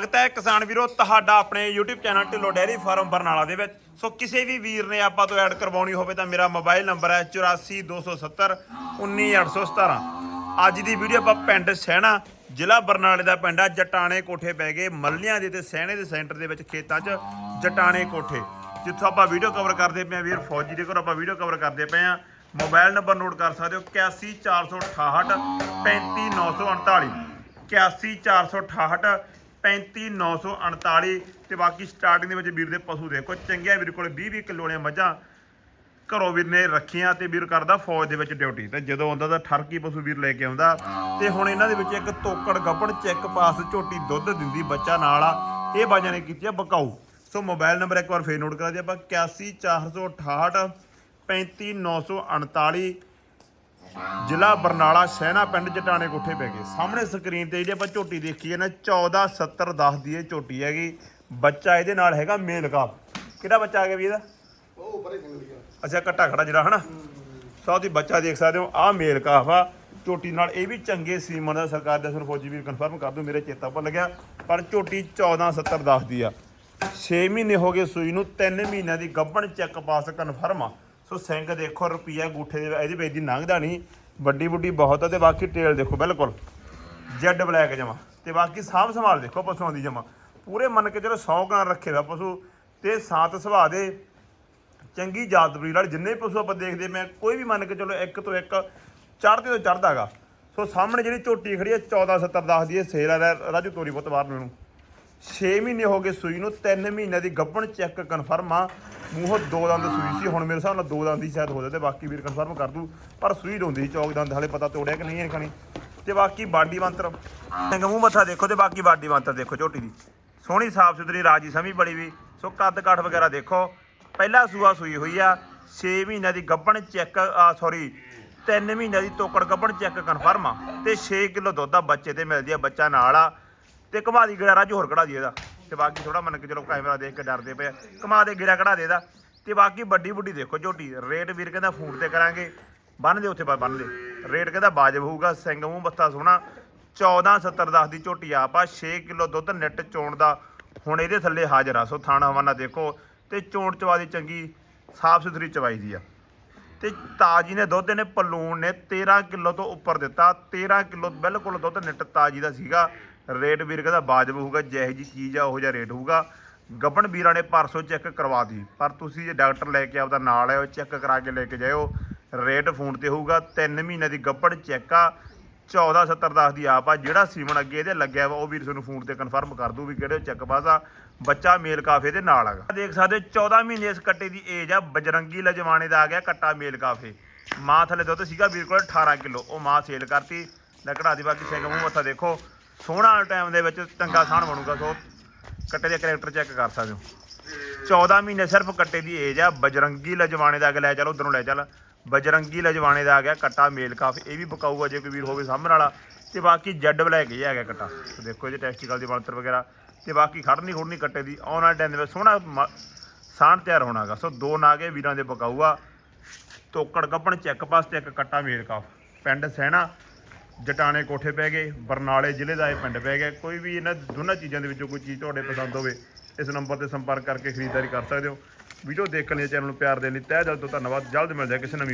ਸਵਾਗਤ ਹੈ ਕਿਸਾਨ ਵੀਰੋ, ਤੁਹਾਡਾ ਆਪਣੇ YouTube channel Dhillon dairy farm Barnala ਦੇ ਵਿੱਚ। ਸੋ ਕਿਸੇ ਵੀ ਵੀਰ ਨੇ ਆਪਾਂ ਤੋਂ ਐਡ ਕਰਵਾਉਣੀ ਹੋਵੇ ਤਾਂ ਮੇਰਾ ਮੋਬਾਈਲ ਨੰਬਰ ਹੈ 8427 19817 ਅੱਜ ਦੀ ਵੀਡੀਓ ਆਪਾਂ ਪਿੰਡ ਸਹਿਣਾ ਜ਼ਿਲ੍ਹਾ ਬਰਨਾਲੇ ਦਾ ਪਿੰਡ ਆ। ਜਟਾਣੇ ਕੋਠੇ ਪੈ ਗਏ ਮੱਲਿਆਂ ਦੇ ਤੇ ਸਹਿਣੇ ਦੇ ਸੈਂਟਰ ਦੇ ਵਿੱਚ ਖੇਤਾਂ 'ਚ ਜਟਾਣੇ ਕੋਠੇ। ਜਿੱਥੋਂ ਆਪਾਂ ਵੀਡੀਓ ਕਵਰ ਕਰਦੇ ਪਏ ਆ ਵੀਰ, ਫੌਜੀ ਦੇ ਕੋਲ ਆਪਾਂ ਵੀਡੀਓ ਕਵਰ ਕਰਦੇ ਪਏ ਆ ਮੋਬਾਈਲ ਨੰਬਰ ਨੋਟ ਕਰ ਸਕਦੇ ਹੋ 81468 35948 81468 35948 ਤੇ ਬਾਕੀ ਸਟਾਰਟਿੰਗ ਦੇ ਵਿੱਚ ਵੀਰ ਦੇ ਪਸ਼ੂ ਦੇਖੋ। ਚੰਗਿਆ ਵੀਰ ਕੋਲ 20 20 ਕਿਲੋ ਵਾਲੀਆਂ ਮੱਝਾਂ ਘਰੋਂ ਵੀਰ ਨੇ ਰੱਖੀਆਂ ਤੇ ਵੀਰ ਕਰਦਾ ਫੌਜ ਦੇ ਵਿੱਚ ਡਿਊਟੀ ਤੇ ਜਦੋਂ ਆਉਂਦਾ ਤਾਂ ਠਰਕੀ ਪਸ਼ੂ ਵੀਰ ਲੈ ਕੇ ਆਉਂਦਾ। ਤੇ ਹੁਣ ਇਹਨਾਂ ਦੇ ਵਿੱਚ ਇੱਕ ਤੋਕੜ ਗੱਬਣ ਚੈੱਕ ਪਾਸ ਝੋਟੀ ਦੁੱਧ ਦਿੰਦੀ ਬੱਚਾ ਨਾਲ ਆ। ਇਹ ਬਾਜਾਂ ਨੇ ਕੀਤੀ ਆ ਬਕਾਊ। ਸੋ ਮੋਬਾਈਲ ਨੰਬਰ ਇੱਕ ਵਾਰ ਫੇਰ ਨੋਟ ਕਰਾ ਦਿਓ ਆਪਾਂ 81468 35948 ਜ਼ਿਲ੍ਹਾ ਬਰਨਾਲਾ ਸ਼ਹਿਣਾ ਪਿੰਡ ਜਟਾਣੇ ਕੋਠੇ ਪੈ ਗਏ। ਸਾਹਮਣੇ ਸਕਰੀਨ ਤੇ ਜਿਹੜੀ ਆਪਾਂ ਝੋਟੀ ਦੇਖੀ ਹੈ ਨਾ 14 70 10 ਦੀ ਇਹ ਝੋਟੀ ਹੈਗੀ। ਬੱਚਾ ਇਹਦੇ ਨਾਲ ਹੈਗਾ ਮੇਲ ਕਾਪ। ਕਿਹੜਾ ਬੱਚਾ ਆ ਗਿਆ ਵੀ ਇਹਦਾ? ਉਹ ਪਰੇ ਸੰਗਲੀ ਆ। ਅੱਛਾ ਕੱਟਾ ਖੜਾ ਜਿਹੜਾ ਹਨਾ? ਸੋ ਦੀ ਬੱਚਾ ਦੇਖ ਸਕਦੇ ਹੋ ਆਹ ਮੇਲ ਕਾਫ ਆ। ਝੋਟੀ ਨਾਲ ਇਹ ਵੀ ਚੰਗੇ ਸੀਮਨ ਦਾ ਸਰਕਾਰ ਦੇ ਸਰ ਫੌਜੀ ਵੀਰ ਕਨਫਰਮ ਕਰ ਦਿਓ ਮੇਰੇ ਚੇਤਾ ਭੁੱਲ ਗਿਆ। ਪਰ ਝੋਟੀ 14 70 10 ਦੀ ਆ। 6 ਮਹੀਨੇ ਹੋ ਗਏ ਸੂਈ ਨੂੰ 3 ਮਹੀਨਿਆਂ ਦੀ ਗੱਭਣ ਚੈੱਕ ਪਾਸ ਕਨਫਰਮ ਆ। ਸੋ ਸਿੰਘ ਦੇਖੋ ਰੁਪਈਆ ਗੂਠੇ ਦੇ ਇਹਦੇ ਵਿੱਚ ਦੀ ਲੰਘਦਾ ਨਹੀਂ। ਵੱਡੀ ਵੱਡੀ ਬਹੁਤ ਆ ਤੇ ਬਾਕੀ ਟੇਲ ਦੇਖੋ, ਬਿਲਕੁਲ। ਜੈਡ ਬਲੈਕ ਜਮਾ। ਤੇ ਬਾਕੀ ਸਾਂਭ ਸੰਭਾਲ ਦੇਖੋ, ਪਸ਼ੂਆਂ ਦੀ ਜਮਾ। ਪੂਰੇ ਮੰਨ ਕੇ ਚਲੋ 100 ਗਾਂ ਰੱਖੇਗਾ ਪਸ਼ੂ, ਤੇ ਸਾਤ ਸੁਭਾਅ ਦੇ ਚੰਗੀ ਜਾਤ ਬਰੀਡ ਵਾਲੇ, ਜਿੰਨੇ ਪਸ਼ੂ ਆਪਾਂ ਦੇਖਦੇ ਮੈਂ, ਕੋਈ ਵੀ ਮੰਨ ਕੇ ਚਲੋ ਇੱਕ ਤੋਂ ਇੱਕ ਚੜ੍ਹਦੇ ਤੋਂ ਚੜ੍ਹਦਾਗਾ। ਸੋ ਸਾਹਮਣੇ ਜਿਹੜੀ ਝੋਟੀ ਖੜੀ ਹੈ 14 70 10 ਦੀ ਇਹ ਸੇਲ ਆ ਰਾਜੂ ਤੋਰੀ ਪੁੱਤ ਬਾਹਰ ਨੂੰ 6 ਮਹੀਨੇ ਹੋ ਗਏ ਸੂਈ ਨੂੰ 3 ਮਹੀਨਿਆਂ ਦੀ ਗੱਭਣ ਚੈੱਕ ਕਨਫਰਮ ਆ। ਮੂੰਹੋਂ ਦੋ ਦੰਦ ਸੂਈ ਸੀ, ਹੁਣ ਮੇਰੇ ਹਿਸਾਬ ਨਾਲ ਦੋ ਦੰਦ ਦੀ ਸ਼ਾਇਦ ਹੋ ਜਾਵੇ ਤੇ ਬਾਕੀ ਵੀਰ ਕਨਫਰਮ ਕਰ ਦੂ। ਪਰ ਸੂਈ ਰੋਂਦੀ ਸੀ, ਚੌਕ ਦੰਦ, ਹਲੇ ਪਤਾ ਤੋੜਿਆ ਕਿ ਨਹੀਂ ਇਹ ਖਾਣੀ। ਤੇ ਬਾਕੀ ਬਾਡੀ ਮੰਤਰ। ਸਿੰਘ ਮੂੰਹ ਮੱਥਾ ਦੇਖੋ ਤੇ ਬਾਕੀ ਬਾਡੀ ਮੰਤਰ ਦੇਖੋ, ਝੋਟੀ ਦੀ। ਸੋਹਣੀ, ਸਾਫ਼ ਸੁਥਰੀ, ਰਾਜੀ ਸਮੀ ਬੜੀ ਵੀ। ਸੋ ਕੱਦ ਕਾਠ ਵਗੈਰਾ ਦੇਖੋ। ਪਹਿਲਾ ਸੂਆ ਸੂਈ ਹੋਈ ਆ 6 ਮਹੀਨਿਆਂ ਦੀ ਗੱਭਣ ਚੈੱਕ, ਆ ਸੌਰੀ 3 ਮਹੀਨਿਆਂ ਦੀ ਤੋਕੜ ਗੱਭਣ ਚੈੱਕ ਕਨਫਰਮ ਆ। ਤੇ 6 ਕਿਲੋ ਦੁੱਧ ਆ ਬੱਚੇ ਤੇ ਮਿਲਦੀ ਆ ਬੱਚਾ ਨਾਲ ਆ। ਤੇ ਘੁਮਾ ਦੀ ਗਿਰਾ ਰਾਜੂ ਹੋਰ ਕਢਾ ਦੀ ਇਹਦਾ। ਤੇ ਬਾਕੀ ਥੋੜਾ ਮੰਨ ਕੇ ਚਲੋ ਕੈਮਰਾ ਦੇਖ ਕੇ ਡਰਦੇ ਪਏ ਆ। ਘੁਮਾ ਦੇ ਗਿਰਾ ਕਢਾ ਦੇ ਦਾ ਤੇ ਬਾਕੀ ਵੱਡੀ ਵੱਡੀ ਦੇਖੋ ਝੋਟੀ, ਰੇਟ ਵੀਰ ਕਹਿੰਦਾ ਫੂਡ ਤੇ ਕਰਾਂਗੇ। ਬੰਨ ਦੇ ਉੱਥੇ ਬਾ ਬੰਨ ਦੇ। ਰੇਟ ਕਹਿੰਦਾ ਵਾਜਬ ਹੋਊਗਾ, ਸਿੰਘ ਮੂੰਹ ਬੱਤਾ ਸੋਹਣਾ। 14 70 10 ਦੀ ਝੋਟੀ ਆਪ ਆ 6 ਕਿਲੋ ਦੁੱਧ ਨਿੱਟ ਚੋਣ ਦਾ। ਹੁਣ ਇਹਦੇ ਥੱਲੇ ਹਾਜ਼ਰ ਆ। ਸੋ ਥਾਣਾ ਹਵਾਨਾ ਦੇਖੋ। ਤੇ ਚੋਣ ਚਵਾ ਦੀ ਚੰਗੀ, ਸਾਫ਼ ਸੁਥਰੀ ਚਵਾਈ ਦੀ ਆ। ਤੇ ਤਾਜੀ ਨੇ ਦੁੱਧ ਨੇ ਪਲੂਣ ਨੇ 13 ਕਿਲੋ ਤੋਂ ਉੱਪਰ ਦਿੱਤਾ। 13 ਕਿਲੋ ਬਿਲਕੁਲ ਦੁੱਧ ਨਿੱਟ ਤਾਜੀ ਦਾ ਸੀਗਾ। ਰੇਟ ਵੀਰ ਕਹਿੰਦਾ ਬਾਜਬ ਹੋਊਗਾ ਜਿਹੋ ਜੀ ਚੀਜ਼ ਆ ਉਹ ਜਿਹਾ ਰੇਟ ਹੋਊਗਾ। ਗੱਬਣ ਵੀਰਾਂ ਨੇ ਪਰਸੋਂ ਚੈੱਕ ਕਰਵਾ ਦੀ ਪਰ ਤੁਸੀਂ ਜੇ ਡਾਕਟਰ ਲੈ ਕੇ ਆਪਦਾ ਨਾਲ ਆਇਓ ਚੈੱਕ ਕਰਾ ਕੇ ਲੈ ਕੇ ਜਾਇਓ ਰੇਟ ਫੋਨ ਤੇ ਹੋਊਗਾ। 3 ਮਹੀਨੇ ਦੀ ਗੱਬਣ ਚੈੱਕ ਆ 14 70 10 ਦੀ ਆਪ ਆ। ਜਿਹੜਾ ਸੀਮਨ ਅੱਗੇ ਇਹਦੇ ਲੱਗਿਆ ਵਾ ਉਹ ਵੀਰ ਤੁਹਾਨੂੰ ਫੋਨ ਤੇ ਕਨਫਰਮ ਕਰ ਦੂ ਵੀ ਕਿਹੜੇ ਚੈੱਕ ਪਾਸ। ਆ ਬੱਚਾ ਮੇਲ ਕਾਫੇ ਦੇ ਨਾਲ ਹੈਗਾ। ਦੇਖ ਸਕਦੇ ਹੋ, 14 ਮਹੀਨੇ ਇਸ ਕੱਟੇ ਦੀ ਏਜ ਆ। ਬਜਰੰਗੀ ਲਜਵਾਣੇ ਦਾ ਆ ਗਿਆ ਕੱਟਾ ਮੇਲ ਕਾਫੇ। ਮਾਂ ਥੱਲੇ ਦੁੱਧ ਸੀਗਾ ਵੀਰ ਕੋਲ 18 ਕਿਲੋ। ਉਹ ਮਾਂ ਸੇਲ ਕਰਤੀ। ਲੱਕੜਾ ਦੀ ਬਾਕੀ ਸਿੰਘ ਮੂੰਹ ਮੱਥਾ ਦੇਖੋ। ਸੋਹਣਾ ਟਾਈਮ ਦੇ ਵਿੱਚ ਚੰਗਾ ਸਾਣ ਬਣੂਗਾ, ਸੋ ਕੱਟੇ ਦੇ ਕਰੈਕਟਰ ਚੈੱਕ ਕਰ ਸਕਦੇ ਹੋ। 14 ਮਹੀਨੇ ਸਿਰਫ ਕੱਟੇ ਦੀ ਏਜ ਆ, ਬਜਰੰਗੀ ਲਜਵਾਣੇ ਦਾ ਅਗੇ ਲੈ ਚੱਲ, ਉਧਰੋਂ ਲੈ ਚੱਲ। ਬਜਰੰਗੀ ਲਜਵਾਣੇ ਦਾ ਆ ਗਿਆ ਕੱਟਾ ਮੇਲ ਕਾਫ, ਇਹ ਵੀ ਬਕਾਊਗਾ ਜੇ ਕੋਈ ਵੀਰ ਹੋਵੇ ਸਾਹਮਣੇ ਵਾਲਾ। ਤੇ ਬਾਕੀ ਜੈਡ ਬਲੈਕ ਆ ਗਿਆ ਕੱਟਾ। ਦੇਖੋ ਇਹਦੇ ਟੈਸਟੀਕਲ ਦੀ ਬਣਤਰ ਵਗੈਰਾ। ਤੇ ਬਾਕੀ ਖੜਨੀ ਖੁੜਨੀ ਕੱਟੇ ਦੀ, ਆਉਣ ਵਾਲੇ ਟਾਈਮ ਦੇ ਵਿੱਚ ਸੋਹਣਾ ਮ- ਸਾਣ ਤਿਆਰ ਹੋਣਾਗਾ ਸੋ ਦੋ ਨਾਗੇ ਵੀਰਾਂ ਦੇ ਬਕਾਊਆ ਤੋਕੜ ਕੱਪਣ, ਚੈੱਕ ਪਾਸ ਤੇ ਇੱਕ ਕੱਟਾ ਮੇਲ ਕਾਫ। ਪਿੰਡ ਸਹਿਣਾ ਜਟਾਣੇ ਕੋਠੇ ਪੈ ਗਏ, ਬਰਨਾਲੇ ਜ਼ਿਲ੍ਹੇ ਦਾ ਇਹ ਪਿੰਡ ਪੈ ਗਿਆ। ਕੋਈ ਵੀ ਇਹਨਾਂ ਦੋਨਾਂ ਚੀਜ਼ਾਂ ਦੇ ਵਿੱਚੋਂ ਕੋਈ ਚੀਜ਼ ਤੁਹਾਡੇ ਪਸੰਦ ਹੋਵੇ, ਇਸ ਨੰਬਰ ਤੇ ਸੰਪਰਕ ਕਰਕੇ ਖਰੀਦਦਾਰੀ ਕਰ ਸਕਦੇ ਹੋ। ਵੀਡੀਓ ਦੇਖਣ ਲਈ ਚੈਨਲ ਨੂੰ ਪਿਆਰ ਦੇਣ ਲਈ ਤਹਿ ਦਿਲ ਤੋਂ ਧੰਨਵਾਦ। ਜਲਦ ਮਿਲਦੇ ਹਾਂ ਕਿਸੇ ਨਵੀਂ